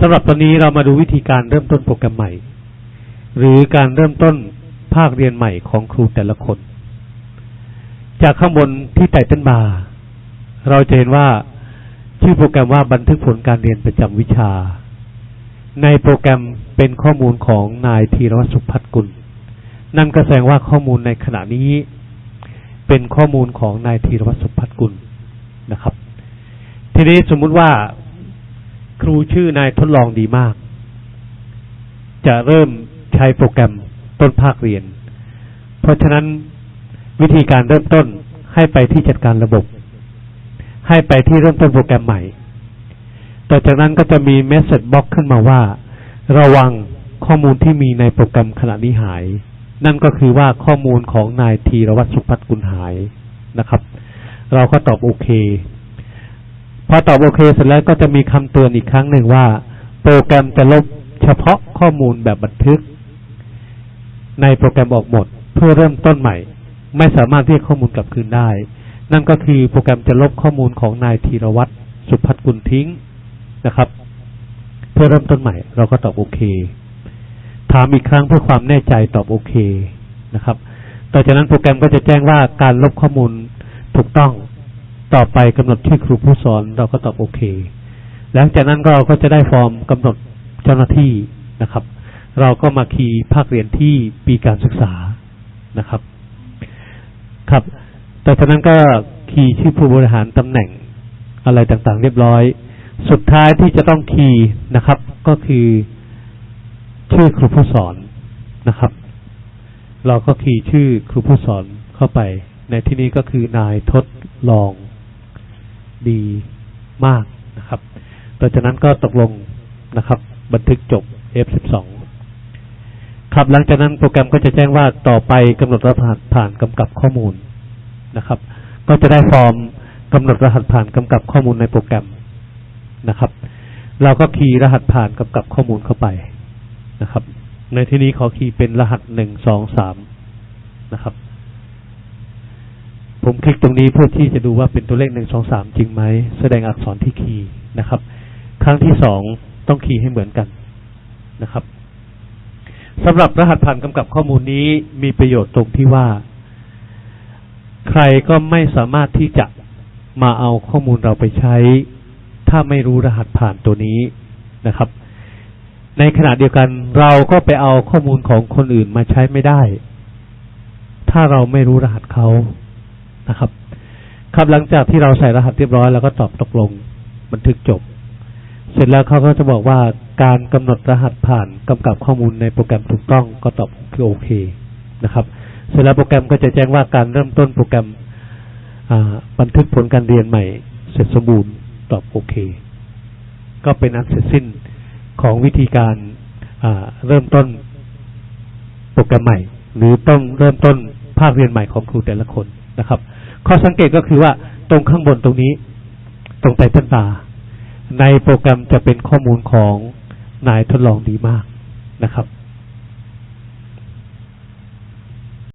สำหรับตอนนี้เรามาดูวิธีการเริ่มต้นโปรแกรมใหม่ หรือการเริ่มต้นภาคเรียนใหม่ของครูแต่ละคน จากข้างบนที่ไต่ต้นบาร์เราจะเห็นว่าชื่อโปรแกรมว่าบันทึกผลการเรียนประจำวิชา ในโปรแกรมเป็นข้อมูลของนายธีรวัชสุพัฒกุล นั่นก็แสดงว่าข้อมูลในขณะนี้ เป็นข้อมูลของนายธีรวัชสุพัฒกุลนะครับ ทีนี้สมมุติว่า รูชื่อนายทดลองดีมาก จะเริ่มใช้โปรแกรมต้นภาคเรียน เพราะฉะนั้นวิธีการเริ่มต้นให้ไปที่จัดการระบบ ให้ไปที่เริ่มต้นโปรแกรมใหม่ ต่อจากนั้นก็จะมีเมสเซจบ็อกขึ้นมาว่า ระวังข้อมูลที่มีในโปรแกรมขณะนี้หาย นั่นก็คือว่าข้อมูลของนายธีรวัตรสุพัฒน์กุลหายนะครับ เราก็ตอบโอเค พอตอบโอเคเสร็จแล้วก็จะมีคำเตือนอีกครั้งหนึ่งว่า โปรแกรมจะลบเฉพาะข้อมูลแบบบันทึก ในโปรแกรมออกหมด เพื่อเริ่มต้นใหม่ ไม่สามารถเรียกข้อมูลกลับคืนได้ นั่นก็คือโปรแกรมจะลบข้อมูลของนายธีรวัตรสุพัฒกุลทิ้งนะครับ เพื่อเริ่มต้นใหม่ เราก็ตอบโอเค ถามอีกครั้งเพื่อความแน่ใจตอบโอเคนะครับ ต่อจากนั้นโปรแกรมก็จะแจ้งว่าการลบข้อมูลถูกต้อง ต่อไปกำหนดชื่ครูผู้สอนเราก็ตอบโอเค หลังจากนั้นก็เราก็จะได้ฟอร์มกำหนดเจ้าหน้าที่นะครับ เราก็มาคีย์ภาคเรียนที่ปีการศึกษานะครับ ครับต่จากนั้นก็คีย์ชื่อผู้บริหารตำแหน่งอะไรต่างๆ เรียบร้อย สุดท้ายที่จะต้องคีย์นะครับ ก็คือชื่อครูผู้สอนนะครับ เราก็คีย์ชื่อครูผู้สอนเข้าไป ในที่นี้ก็คือนายทดลอง ดีมากนะครับต่อจากนั้นก็ตกลงนะครับ บันทึกจบ F12 ครับหลังจากนั้นโปรแกรมก็จะแจ้งว่าต่อไปกำหนดรหัสผ่านกำกับข้อมูลนะครับ ก็จะได้ฟอร์มกำหนดรหัสผ่านกำกับข้อมูลในโปรแกรมนะครับ เราก็คีย์รหัสผ่านกำกับข้อมูลเข้าไปนะครับ ในที่นี้ขอคีย์เป็นรหัสหนึ่งสองสามนะครับ ผมคลิกตรงนี้เพื่อที่จะดูว่าเป็นตัวเลขหนึ่งสองสามจริงไหม แสดงอักษรที่คีย์นะครับ ครั้งที่สองต้องคีย์ให้เหมือนกันนะครับสำหรับรหัสผ่านกำกับข้อมูลนี้มีประโยชน์ตรงที่ว่า ใครก็ไม่สามารถที่จะมาเอาข้อมูลเราไปใช้ ถ้าไม่รู้รหัสผ่านตัวนี้นะครับ ในขณะเดียวกันเราก็ไปเอาข้อมูลของคนอื่นมาใช้ไม่ได้ ถ้าเราไม่รู้รหัสเขา นะครับ ครับหลังจากที่เราใส่รหัสเรียบร้อยแล้วก็ตอบตกลงบันทึกจบ เสร็จแล้วเขาก็จะบอกว่าการกำหนดรหัสผ่านกำกับข้อมูลในโปรแกรมถูกต้องก็ตอบคือโอเคนะครับ เสร็จแล้วโปรแกรมก็จะแจ้งว่าการเริ่มต้นโปรแกรมบันทึกผลการเรียนใหม่ เสร็จสมบูรณ์ตอบโอเค ก็เป็นอันเสร็จสิ้นของวิธีการเริ่มต้นโปรแกรมใหม่ หรือต้องเริ่มต้นภาคเรียนใหม่ของครูแต่ละคนนะครับ ข้อสังเกตก็คือว่าตรงข้างบนตรงนี้ ตรงไตเติ้ลบาร์ในโปรแกรมจะเป็นข้อมูลของนายทดลองดีมากนะครับ